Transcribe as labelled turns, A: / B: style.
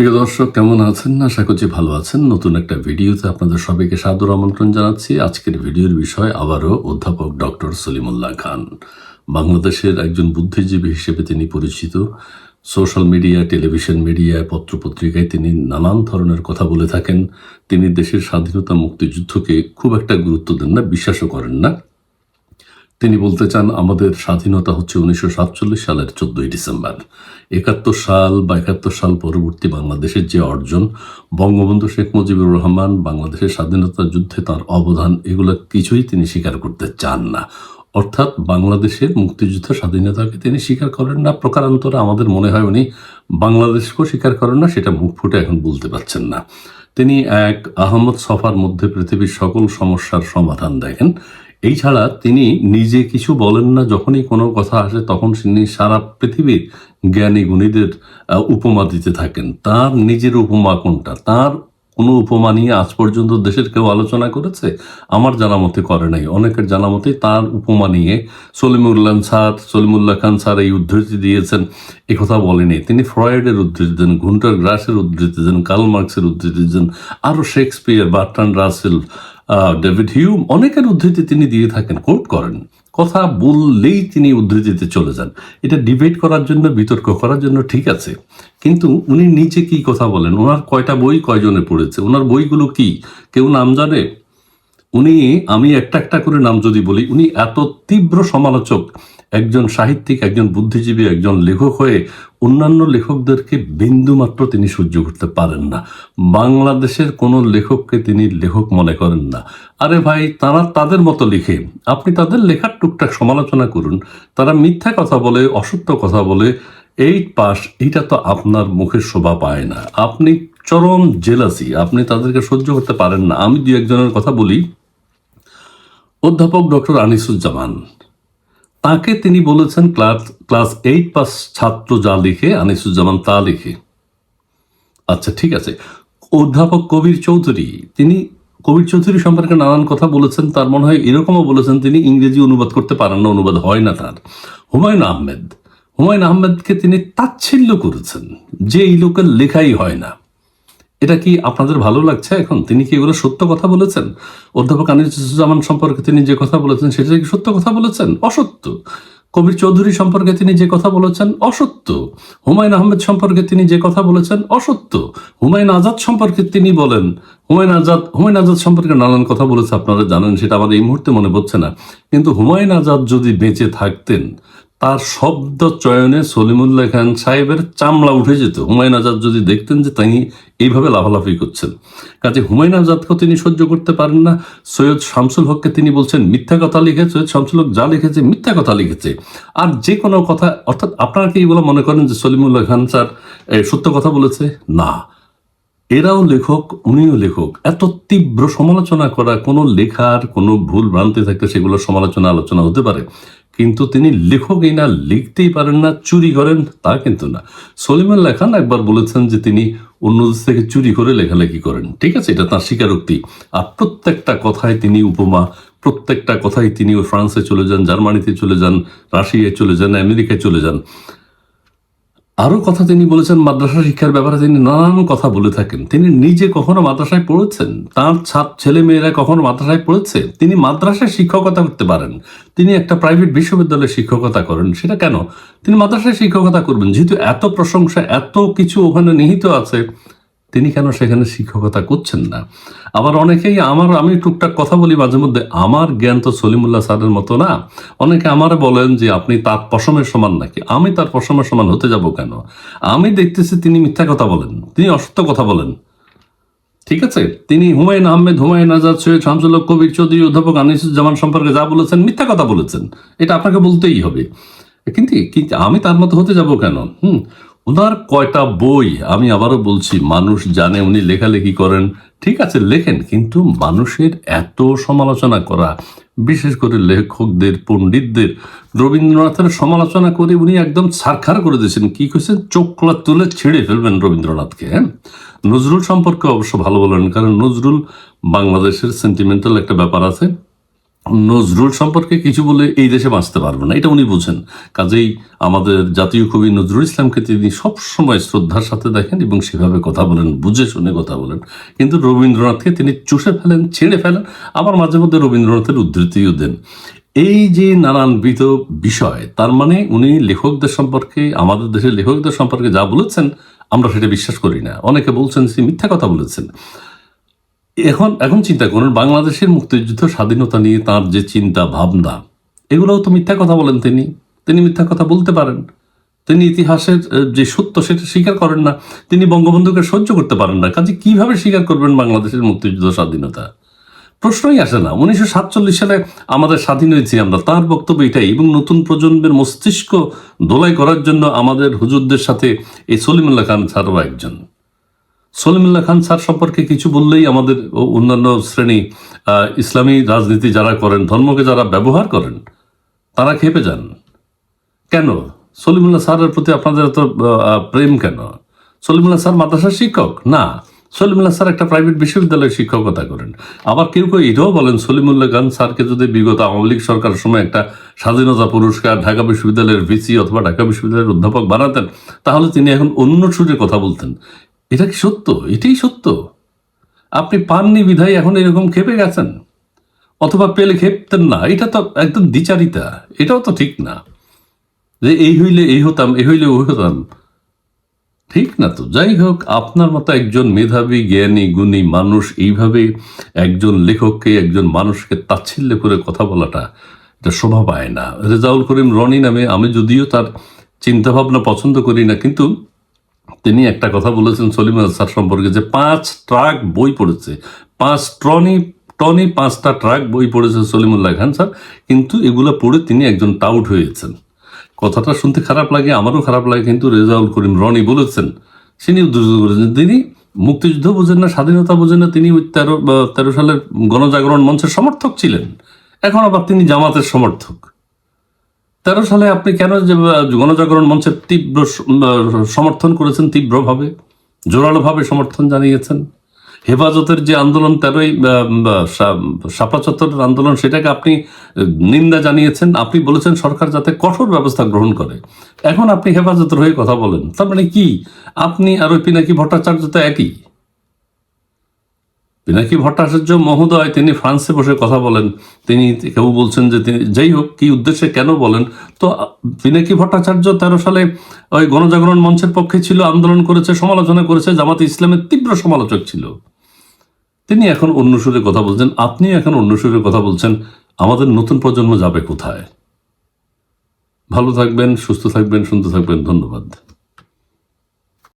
A: প্রিয় দর্শক, কেমন আছেন? না আশা করছি ভালো আছেন। নতুন একটা ভিডিওতে আপনাদের সবাইকে সাদর আমন্ত্রণ জানাচ্ছি। আজকের ভিডিওর বিষয় আবারও অধ্যাপক ডক্টর সলিমুল্লাহ খান। বাংলাদেশের একজন বুদ্ধিজীবী হিসেবে তিনি পরিচিত। সোশ্যাল মিডিয়া, টেলিভিশন মিডিয়ায় পত্রপত্রিকায় তিনি নানান ধরনের কথা বলে থাকেন। তিনি দেশের স্বাধীনতা মুক্তিযুদ্ধকে খুব একটা গুরুত্ব দেন না, বিশ্বাসও করেন না। তিনি বলতে চান, আমাদের স্বাধীনতা হচ্ছে উনিশশো সাতচল্লিশ সালের চোদ্দই ডিসেম্বর। একাত্তর সাল বা একাত্তর সাল পরবর্তী বাংলাদেশের যে অর্জন, বঙ্গবন্ধু শেখ মুজিবুর রহমান বাংলাদেশের স্বাধীনতা যুদ্ধে তার অবদান, এগুলো কিছুই তিনি স্বীকার করতে চান না। অর্থাৎ বাংলাদেশের মুক্তিযুদ্ধ স্বাধীনতাকে তিনি স্বীকার করেন না, প্রকারান্তরে আমাদের মনে হয় উনি বাংলাদেশকেও স্বীকার করেন না, সেটা মুখ ফুটে এখন বলতে পারছেন না। তিনি এক আহমদ সফার মধ্যে পৃথিবীর সকল সমস্যার সমাধান দেখেন। এই ছাড়া তিনি নিজে কিছু বলেন না। যখনই কোনো কথা আসে, তখন তিনি সারা পৃথিবীর জ্ঞানী গুণীদের উপমা দিতে থাকেন। তার নিজের উপমা কোনটা? তার কোনো উপমা নিয়ে আজ পর্যন্ত দেশের কেউ আলোচনা করেছে? আমার জানা মতে করে নাই। অনেকের জানা মতে তার উপমা নিয়ে সলিমুল্লাহ স্যার সলিমুল্লাহ খান স্যার এই উদ্ধৃতি দিয়েছেন। এ কথা বলেনি। তিনি ফ্রয়েডের উদ্ধৃতি দেন ঘুন্টার গ্রাসের উদ্ধৃতি দেন, কার্ল মার্কসের উদ্ধৃতি দেন, আরও Shakespeare Bertrand Russell David Hume অনেকের উদ্ধৃতি তিনি দিয়ে থাকেন কোট করেন, কথা বললেই তিনি উদ্ধৃতিতে চলে যান। এটা ডিবেট করার জন্য, বিতর্ক করার জন্য ঠিক আছে। কিন্তু উনি নিচে কি কথা বলেন? ওনার কয়টা বই কয়জনে পড়েছে? ওনার বইগুলো কি? কেউ নাম জানে? উনি, আমি একটা একটা করে নাম যদি বলি, উনি এত তীব্র সমালোচক একজন সাহিত্যিক, একজন বুদ্ধিজীবী, একজন লেখক হয়ে অন্যান্য লেখকদেরকে বিন্দুমাত্র তিনি সহ্য করতে পারেন না। বাংলাদেশের কোনো লেখককে তিনি লেখক মনে করেন না। আরে ভাই, তারা তাদের মতো লিখে। আপনি তাদের লেখার টুকটাক সমালোচনা করুন। তারা মিথ্যা কথা বলে, অসত্য কথা বলে। এইট পাস এটা তো আপনার মুখের শোভা পায় না। আপনি চরম জেলাসি। আপনি তাদেরকে সহ্য করতে পারেন না। আমি দু একজনের কথা বলি। অধ্যাপক ডক্টর আনিসুজ্জামান তাকে তিনি বলেছেন, ক্লাস ক্লাস এইট পাস ছাত্র যা লিখে, আনিসুজ্জামান তা লিখে। আচ্ছা ঠিক আছে। অধ্যাপক কবির চৌধুরী, তিনি কবির চৌধুরী সম্পর্কে নানান কথা বলেছেন। তার মনে হয় এরকমও বলেছেন, তিনি ইংরেজি অনুবাদ করতে পারেন না, অনুবাদ হয় না তার। হুমায়ুন আহমেদ, হুমায়ুন আহমেদকে তিনি তাচ্ছিল্য করেছেন যে এই লোকের লেখাই হয় না। এটা কি আপনাদের ভালো লাগছে এখন? তিনি কি এগুলো সত্য কথা বলেছেন? অধ্যাপক আনিসুজ্জামান সম্পর্কে তিনি যে কথা বলেছেন সেটা কি সত্য কথা বলেছেন? অসত্য। কবির চৌধুরী সম্পর্কে তিনি যে কথা বলেছেন, অসত্য। হুমায়ুন আহমেদ সম্পর্কে তিনি যে কথা বলেছেন, অসত্য। হুমায়ুন আজাদ সম্পর্কে তিনি বলেন, হুমায়ুন আজাদ হুমায়ুন আজাদ সম্পর্কে নানান কথা বলেছে, আপনারা জানেন, সেটা আমার এই মুহূর্তে মনে পড়ছে না। কিন্তু হুমায়ুন আজাদ যদি বেঁচে থাকতেন তার শব্দ চয়নে সলিমুল্লাহ খান সাহেবের চামড়া উঠে যেত। হুমায়ুন আজাদ যদি দেখতেন যে তিনি এইভাবে লাফালাফি করছেন। কাজে হুমায়ুন আজাদকেও তিনি সহ্য করতে পারেন না। সৈয়দ শামসুল হককে তিনি বলছেন, মিথ্যা কথা লিখে সৈয়দ শামসুল হক যা লিখেছে, মিথ্যা কথা লিখেছে। আর যে কোনো কথা, অর্থাৎ আপনারা কি বলে মনে করেন যে সলিমুল্লাহ খান স্যার সত্য কথা বলেছে? না। এরাও লেখক, উনিও লেখক। এত তীব্র সমালোচনা করা, কোনো লেখার কোনো ভুল ভ্রান্তি থাকলে সেগুলো সমালোচনা, আলোচনা হতে পারে। কিন্তু তিনি লেখকই না লিখতেই পারেন না, চুরি করেন, তা কিন্তু না। সলিমান লেখান একবার বলেছেন যে তিনি অন্য দেশ থেকে চুরি করে লেখালেখি করেন। ঠিক আছে, এটা তার স্বীকারোক্তি। আর প্রত্যেকটা কথায় তিনি উপমা, প্রত্যেকটা কথায় তিনি ফ্রান্সে চলে যান, জার্মানিতে চলে যান, রাশিয়ায় চলে যান, আমেরিকায় চলে যান। আরও কথা তিনি বলেছেন, মাদ্রাসা শিক্ষার ব্যাপারে তিনি নানান কথা বলে থাকেন। তিনি নিজে কখনো মাদ্রাসায় পড়েছেন? তার ছাত্র ছেলে মেয়েরা কখনো মাদ্রাসায় পড়েছে? তিনি মাদ্রাসায় শিক্ষকতা করতে পারেন। তিনি একটা প্রাইভেট বিশ্ববিদ্যালয়ে শিক্ষকতা করেন। সেটা কেন? তিনি মাদ্রাসায় শিক্ষকতা করবেন। যেহেতু এত প্রশংসা, এত কিছু ওখানে নিহিত আছে তিনি কেন সেখানে শিক্ষকতা করছেন না? আবার অনেকেই আমার, আমি টুকটাক কথা বলি মাঝে মধ্যে, আমার জ্ঞান তো সলিমুল্লাহ স্যারের মতো না। অনেকে আমার বলেন যে, আপনি তার পশমের সমান নাকি? আমি তার পশমের সমান হতে যাব কেন? আমি দেখতেছি তিনি মিথ্যা কথা বলেন, তিনি অসত্য কথা বলেন। ঠিক আছে? তিনি হুমায়ুন আহমেদ, হুমায়ুন আজাদ, সৈয়দ শামসুল কবির চৌধুরী, অধ্যাপক আনিসুজ্জামান সম্পর্কে যা বলেছেন মিথ্যা কথা বলেছেন। এটা আপনাকে বলতেই হবে। কিন্তু কিন্তু আমি তার মতো হতে যাব কেন? হুম ওনার কয়টা বই আমি আবারও বলছি, মানুষ জানে, উনি লেখালেখি করেন। ঠিক আছে, লেখেন, কিন্তু মানুষের এত সমালোচনা করা, বিশেষ করে লেখকদের, পণ্ডিতদের, রবীন্দ্রনাথের সমালোচনা করে উনি একদম ছারখার করে দিয়েছেন। কি কইছেন? চোখলা তুলে ছেড়ে ফেলবেন রবীন্দ্রনাথকে হ্যাঁ? নজরুল সম্পর্কে অবশ্য ভালো বলেন, কারণ নজরুল বাংলাদেশের সেন্টিমেন্টাল একটা ব্যাপার আছে। নজরুল সম্পর্কে কিছু বলে এই দেশে বাঁচতে পারবে না, এটা উনি বুঝেন। কাজেই আমাদের জাতীয় কবি নজরুল ইসলামকে তিনি সবসময় শ্রদ্ধার সাথে দেখেন এবং সেভাবে কথা বলেন, বুঝে শুনে কথা বলেন। কিন্তু রবীন্দ্রনাথকে তিনি চুষে ফেলেন, ছেড়ে ফেলেন, আবার মাঝে মধ্যে রবীন্দ্রনাথের উদ্ধৃতিও দেন। এই যে নানানবিধ বিষয়, তার মানে উনি লেখকদের সম্পর্কে, আমাদের দেশের লেখকদের সম্পর্কে যা বলেছেন, আমরা সেটা বিশ্বাস করি না। অনেকে বলছেন যে মিথ্যা কথা বলেছেন। এখন এখন চিন্তা করুন, বাংলাদেশের মুক্তিযুদ্ধ, স্বাধীনতা নিয়ে তার যে চিন্তা, ভাবনা, এগুলোও তো মিথ্যা কথা বলেন তিনি। তিনি মিথ্যা কথা বলতে পারেন। তিনি ইতিহাসের যে সত্য, সেটা স্বীকার করেন না। তিনি বঙ্গবন্ধুকে সহ্য করতে পারেন না। কাজে কীভাবে স্বীকার করবেন বাংলাদেশের মুক্তিযুদ্ধ, স্বাধীনতা? প্রশ্নই আসে না। উনিশশো সাতচল্লিশ সালে আমাদের স্বাধীন হয়েছি আমরা। তার বক্তব্য এটাই, এবং নতুন প্রজন্মের মস্তিষ্ক দোলাই করার জন্য আমাদের হুজুরদের সাথে এই সলিমুল্লাহ খান ছাড়াও একজন। সলিমুল্লাহ খান স্যার সম্পর্কে কিছু বললেই আমাদের অন্যান্য শ্রেণি ইসলামী রাজনীতি যারা করেন, ধর্মকে যারা ব্যবহার করেন, তারা খেপে যান। কেন? সলিমুল্লাহ স্যারের প্রতি আপনাদের এত প্রেম কেন? সলিমুল্লাহ স্যার মাদ্রাসার শিক্ষক? না। সলিমুল্লাহ স্যার একটা প্রাইভেট বিশ্ববিদ্যালয়ের শিক্ষকতা করেন। আবার কেউ কেউ এটাও বলেন, সলিমুল্লাহ খান স্যারকে যদি বিগত আওয়ামী লীগ সরকারের সময় একটা স্বাধীনতা পুরস্কার ঢাকা বিশ্ববিদ্যালয়ের ভিসি অথবা ঢাকা বিশ্ববিদ্যালয়ের অধ্যাপক বানাতেন, তাহলে তিনি এখন অন্য সুরে কথা বলতেন। এটা কি সত্য? এটাই সত্য। আপনি পাননি বিধায় এখন এরকম খেপে গেছেন। অথবা পেলে খেপতেন না, এটা তো একদম দ্বিচারিতা। এটাও তো ঠিক না। যে এই হইলে এই হতাম, এই হইলে ওই হতাম। ঠিক না তো। যাই হোক, আপনার মতো একজন মেধাবী, জ্ঞানী, গুণী মানুষ এইভাবে একজন লেখককে, একজন মানুষকে তাচ্ছিল্য করে কথা বলাটা এটা শোভা পায় না। রেজাউল করিম রনি নামে আমি যদিও তার চিন্তাভাবনা পছন্দ করি না, কিন্তু তিনি একটা কথা বলেছেন সলিম স্যার সম্পর্কে যে পাঁচ ট্রাক বই পড়েছে। পাঁচ ট্রনি, টনি পাঁচটা ট্রাক বই পড়েছে সলিমুল্লাহ খান স্যার, কিন্তু এগুলো পড়ে তিনি একজন টাউট হয়েছেন। কথাটা শুনতে খারাপ লাগে, আমারও খারাপ লাগে, কিন্তু রেজাউল করিম রনি বলেছেন তিনি উদ্ধৃত করেছেন তিনি মুক্তিযুদ্ধ বোঝেন না, স্বাধীনতা বোঝেন না, তিনি তেরো তেরো সালের গণজাগরণ মঞ্চের সমর্থক ছিলেন। এখন আবার তিনি জামাতের সমর্থক। তেরো সালে আপনি কেন যে গণজাগরণ মঞ্চের তীব্র সমর্থন করেছেন, তীব্রভাবে, জোরালোভাবে সমর্থন জানিয়েছেন? হেফাজতের যে আন্দোলন, তেরোই সাপা চত্বরের আন্দোলন, সেটাকে আপনি নিন্দা জানিয়েছেন। আপনি বলেছেন সরকার যাতে কঠোর ব্যবস্থা গ্রহণ করে। এখন আপনি হেফাজতের হয়ে কথা বলেন। তার মানে কি? আপনি আর ওই পিনাকি ভট্টাচার্য তো একই। পিনাকি ভট্টাচার্য মহোদয়, তিনি ফ্রান্সে বসে কথা বলেন। তিনি কেউ বলছেন যে তিনি যাই হোক, কি উদ্দেশ্যে কেন বলেন? তো, পিনাকি ভট্টাচার্য তেরো সালে ওই গণজাগরণ মঞ্চের পক্ষে ছিল, আন্দোলন করেছে, সমালোচনা করেছে, জামাতে ইসলামের তীব্র সমালোচক ছিল। তিনি এখন অন্য সুরে কথা বলছেন, আপনি এখন অন্য সুরে কথা বলছেন, আমাদের নতুন প্রজন্ম যাবে কোথায়? ভালো থাকবেন, সুস্থ থাকবেন, সুন্দর থাকবেন, ধন্যবাদ।